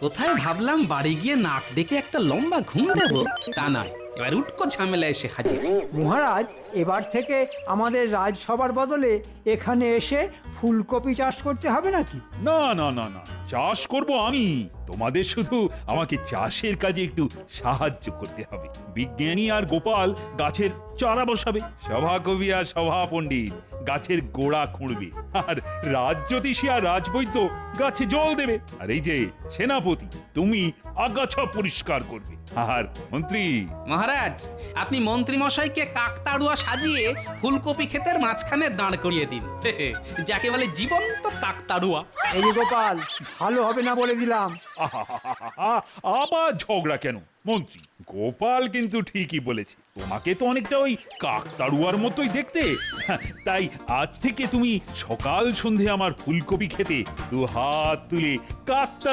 কোথায় ভাবলাম বাড়ি গিয়ে নাক ডেকে একটা লম্বা ঘুম দেব? তা নয়। এবার উটকো ঝামেলা এসে হাজির। মহারাজ এবার থেকে আমাদের রাজসভার বদলে এখানে এসে ফুলকপি চাষ করতে হবে নাকি? না না না না। চাষ করব আমি। তোমাদের শুধু আমাকে চাষের কাজে একটু সাহায্য করতে হবে। বিজ্ঞানী আর গোপাল গাছের চারা বসাবে। সভাকবি আর সভা পণ্ডিত গাছের গোড়া খুঁড়বে। আর রাজ্যতীষী আর রাজবৈদ্য গাছে জল দেবে। আর এই যে সেনাপতি তুমি আগাছা পরিষ্কার করবে। আর মন্ত্রী? মহারাজ আপনি মন্ত্রী মশাইকে কাকতাড়ুয়া সাজিয়ে ফুলকপি ক্ষেতের মাঝখানে দাঁড় করিয়ে দিন। যাকে বলে জীবন্ত কাকতাড়ুয়া। এই গোপাল ভালো হবে না বলে দিলাম। আবার ঝগড়া কেন? মন্ত্রী। গোপাল কিন্তু ঠিকই বলেছে। তোমাকে তো অনেকটা ওই কাকতাড়ুয়ার মতোই দেখতে। হ্যাঁ, তাই আজ থেকে তুমি সকাল সন্ধে আমার ফুলকপি খেতে দু হাত তুলে কাকতা